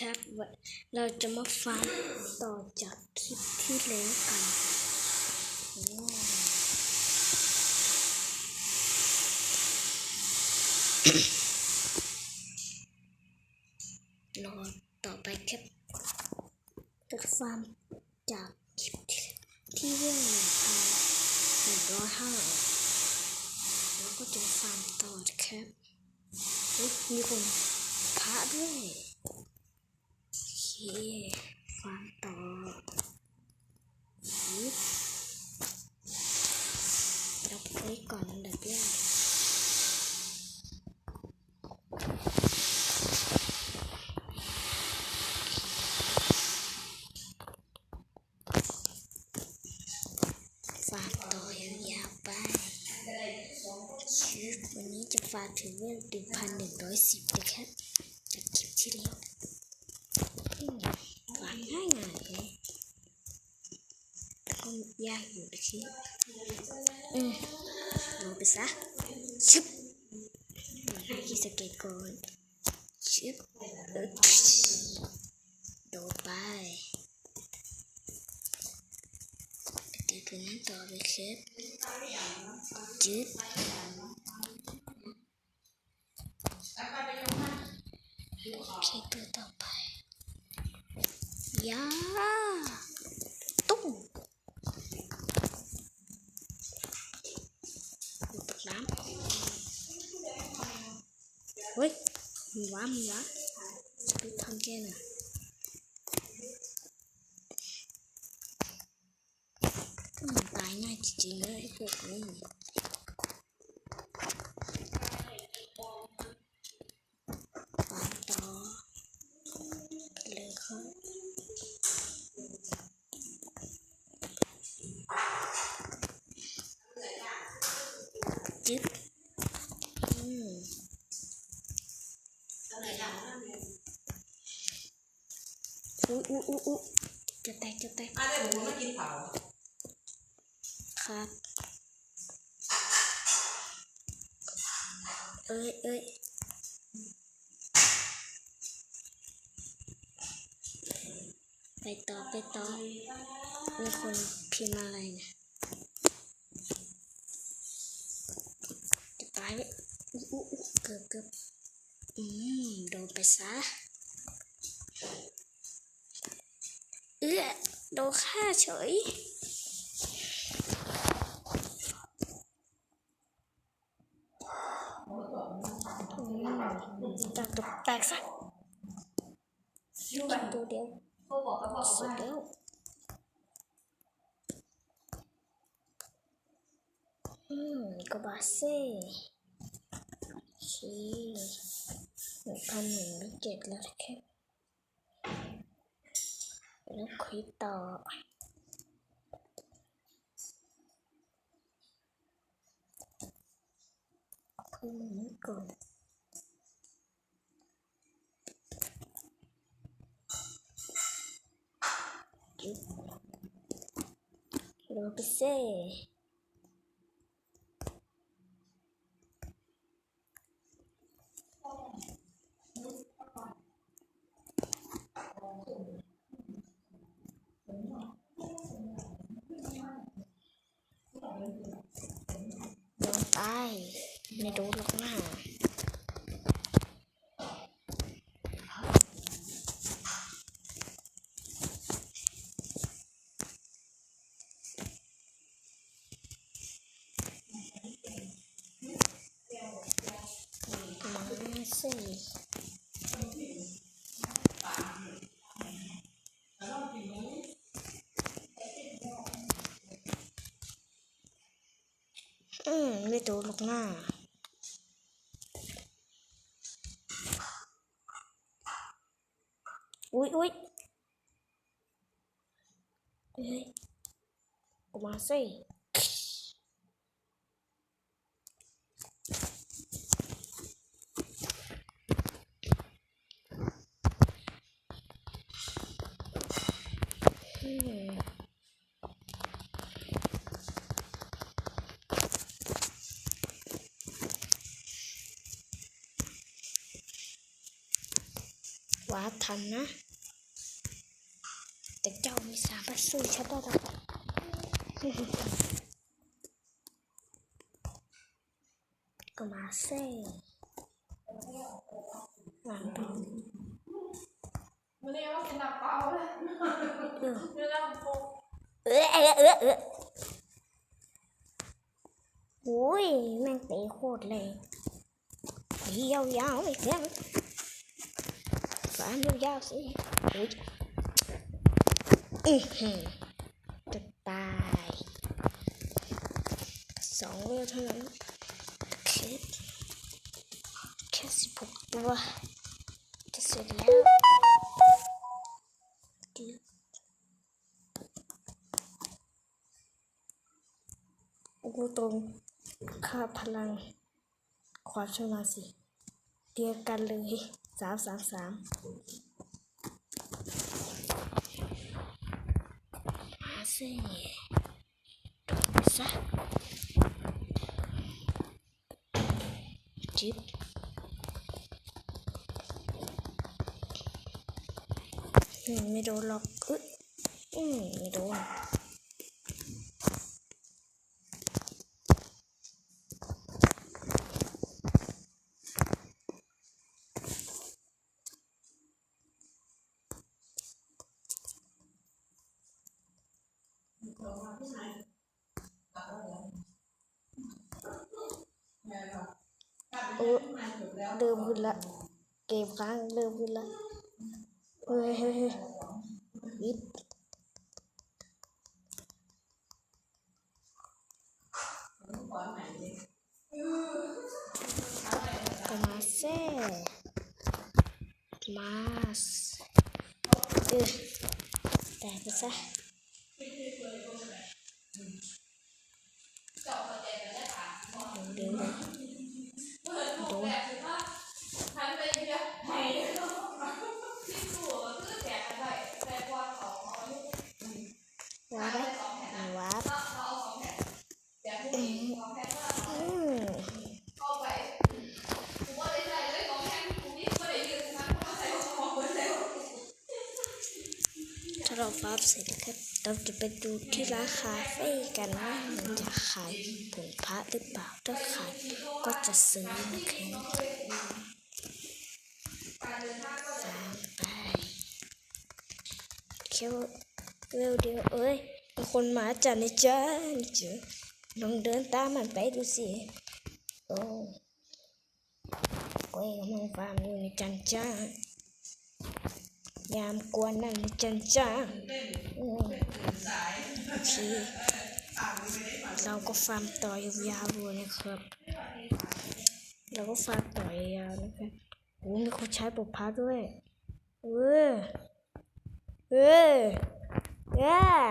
ครับเราจะมาฟังต่อจากคลิปที่แล้วกันโอ้รอต่อไปครับจะฟังจากคลิปที่เรื่องหนึ่งพันหนึ่งร้อยห้าแล้วก็จะฟังต่อครับมีคนพระด้วย ฟังต่อดยกไว้ก่อนดับแรกฟังต่อยาวๆไปชีวิตวันนี้จะฝากถึงเรื่องดึงพันหนึ่งร้อยสิบนะครับจากคลิปที่แล้ว ฝากง่ายง่ายๆเลยแต่ก็ยากอยู่นะคิอืมลงไปซะชึบมาให้ที่สเก็ตก่อนชึบเออโดดไปเดี๋ยวตัวนั้นต่อไปครับจึ๊บโอเคตัวต่อไป ยาตุ้มตกน้ำเฮ้ยมีวะมีวะดูทำแค่น่ะก็มันตายง่ายจริงๆเลยไอ้พวกนี้ฟังต่อเลยครับ จึ๊บอืม อุ๊ยอุ๊ยอุ๊ยอุ๊จะแตกจะแตกมาได้ผมมากินเผาครับ เอ้ยเอ้ยไปต่อไปต่อ มีคนพิมพ์อะไรเนะจะตายไหมอุ๊ยอุ๊ยเกือบเกือบ อืมโดนไปซะ เอื้อโดนฆ่าเฉยแตกตัวแตกซะตัวเดียวเขาบอกเขาบอกเสร็จว่าแล้วอืมก็บาเซ่ชี หนึ่งพันหนึ่งร้อยเจ็ดแล้วแค่แล้วคุยต่อเพิ่มอันนี้ก่อนโรไปเซ่ โดนตายไม่โดนหรอกนะมาสิ อืมไม่โดนหรอกนะอุ๊ยอุ๊ยเฮ้ยออกมาสิอืม วับทันนะ แต่เจ้าไม่สามารถสู้ฉันได้หรอกก็มาเซ่วางดูมันเรียกว่าเป็นดับเปล่าเลยเออเรื่องดับโปเออเออเออเออโอ้ยแม่งเตะโคตรเลยตียาวๆอีกแล้ว ฟันยาวสิโอ้ยอือหือจะตายสองเวลเท่านั้นแค่แค่สิบหกตัวจะเสร็จแล้วดีกูตรงค่าพลังความชำนาญสิเดียวกันเลยามสามสามมาสิโดดไปซะจิ๊บไม่โดนหรอกอึ๊ะอืมไม่โดน โอ้เริ่มขึ้นละ เกมค้างเริ่มขึ้นละ เฮ้ยเฮ้ยวิดก็มาเซ่มาสเออแต่ไปซะเดี๋ยวเดี๋ยวโดน ทันไปเดียวไหนที่ตัวคือแจกกันได้แต่กว่าเขาเอาอายุ ว้าไปว้าบ เราเอาสองแผ่นแจกผู้หญิงสองแผ่นก็ อืม เข้าไปกูว่าได้ใส่เลยสองแผ่นกูนี่ก็ได้ยืนนะเพราะใส่ของคนเร็ว ถ้า เราฟ้าบเสร็จครับเราจะไปดูที่ร้านคาเฟ่กันว่ามันจะขายผงพระหรือเปล่าถ้าขายก็จะซื้อนะคตามไปเคียวเร็วเดียวเอ้ยมีคนมาจัดนะจ๊ะนี่จ๊ะลองเดินตามมันไปดูสิโอ้โอ้ยกำลังฟาร์มอยู่ในจันจ้า ยามกวนนั่นจันจ้าโอเคเราก็ฟาร์มต่อยาวๆเลยนะครับ เราก็ฟาร์มต่อยาวนะครับโอ้มีคนใช้ปุพพาด้วย เออเออเออ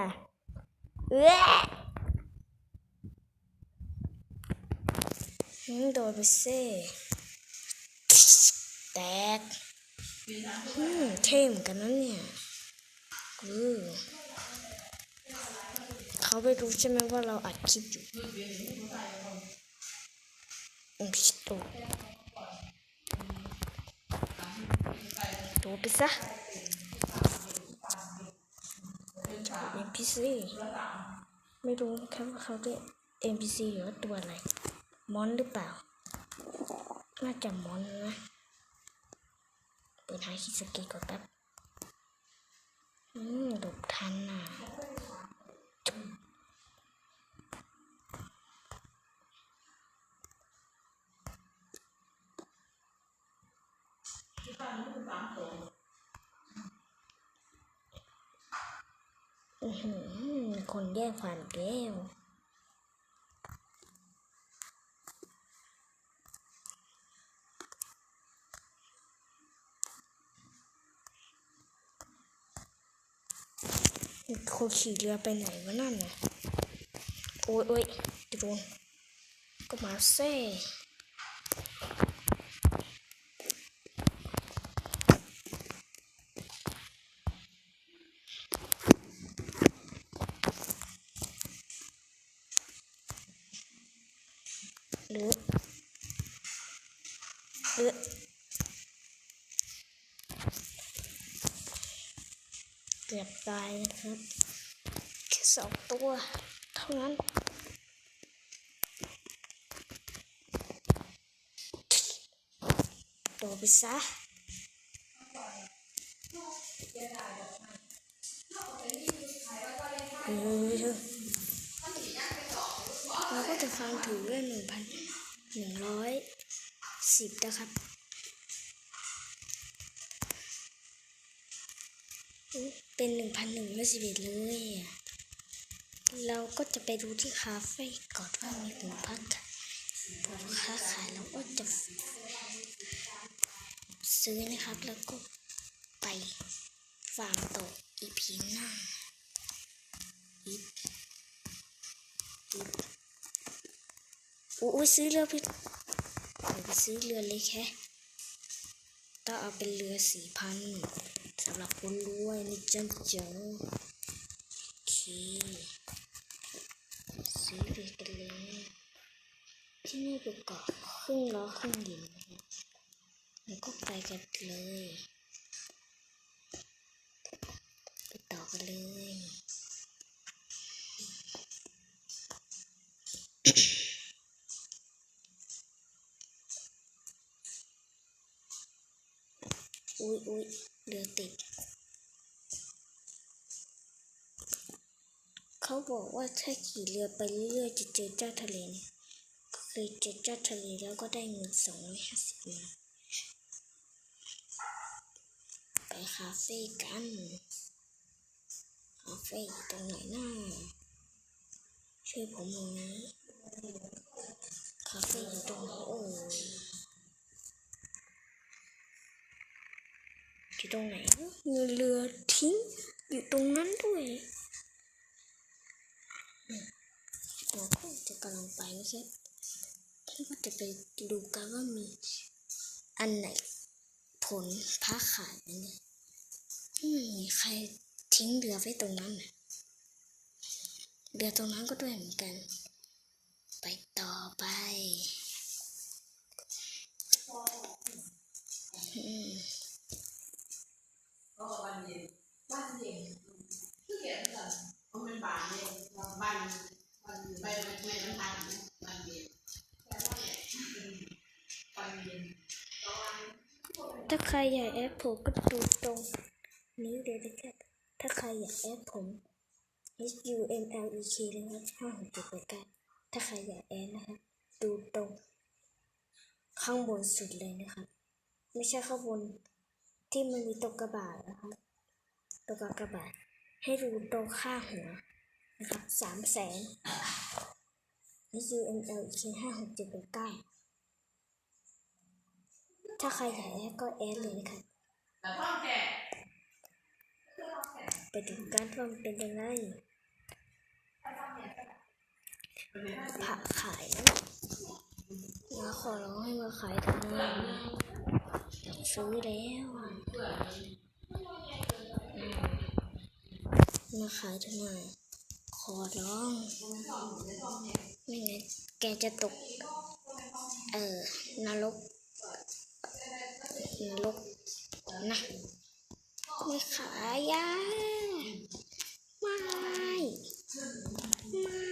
เอออืมโดนไปเซ่แตก อืมเท่เหมือนกันนะเนี่ยอือเขาไม่รู้ใช่ไหมว่าเราอัดคลิปอยู่อืมพิโตโดดไปซะจาก NPC ไม่รู้ครับว่าเขาเรียก NPC หรือว่าตัวอะไร มอนหรือเปล่า น่าจะมอนนะ เปิดหาคิสกะก่อนแป๊บ อืมหลบทันน่ะอืมคนแย่งผ่านแก้ว คนขี่เรือไปไหนวะนั่นน่ะโอ้ยโอ้ยโดนก็มาเซ่หรือหรือเกือบตายนะครับ สองตัว เท่านั้น โดดไปซะเออเราก็จะฟังถือด้วยหนึ่งพันหนึ่งร้อยสิบนะครับเป็นหนึ่งพันหนึ่งร้อยสิบเอ็ดเลยอะ เราก็จะไปดูที่คาเฟ่ก่อนว่ามีผลพักผลค้าขายเราก็จะซื้อนะครับ แล้วก็ไปฟาร์มต่ออีพีหน้าอีกอีกอุ้ยซื้อเรือไปเดี๋ยวไปซื้อเรือเล็กแค่ต้องเอาเป็นเรือสี่พันสำหรับคนรวยนี่จังเจ๋อโอเคซื้อเรือ กันเลยที่นี่เป็นเกาะครึ่งล้อครึ่งดินนะครับแล้วก็ไปกันเลยไปต่อกันเลยอุ๊ยอุ๊ยเรือติด เขาบอกว่าถ้าขี่เรือไปเรื่อยๆจะเจอเจ้าทะเลเนี่ยก็เคยเจอเจ้าทะเลแล้วก็ได้เงินสองร้อยห้าสิบมาไปคาเฟ่กันคาเฟ่ตรงไหนน้าช่วยผมหน่อยนะคาเฟ่อยู่ตรงไหนเอ่ยอยู่ตรงไหนมีเรือทิ้งอยู่ตรงนั้นด้วยอืมเราก็ จะกำลังไปนะครับที่ก็จะไปดูกันว่ามีอันไหนผลพ้าขาดไหมเนี่ยไม่มีใครทิ้งเรือไว้ตรงนั้นเรือตรงนั้นก็ด้วยเหมือนกัน ไปต่อไปอืม ก็วันเย็นบ้านเย็นคือเขียนกันมันเป็นบ้านเย็นบ้านวันไปไม่ไม่มันทันบ้านเย็นแต่ว่าเนี่ยวันเย็นตอน ถ้าใครอยากแอดผมก็ดูตรงนี้เลยนะครับ ถ้าใครอยากแอดผม H U M L E K นะครับห้าหกเจ็ดแปดเก้าถ้าใครอยากแอดนะครับ ดูตรง ข้างบนสุดเลยนะครับ ไม่ใช่ข้างบนที่มันมีตรงกระบาดนะครับตรงกระบาดให้ดูตรงข้างหัวนะครับสามแสน H U M L E K ห้าหกเจ็ดแปดเก้า ถ้าใครอยากแอดก็แอดเลยนะครับไปถึงการว่มเป็นยังไงผักขายนะมาขอร้องให้มาขายทำไมอยากซื้อแล้วมมาขายทำไมขอร้อง ไม่งั้นแกจะตก เออนรก นรกนะไม่ขายยาไม่ไม่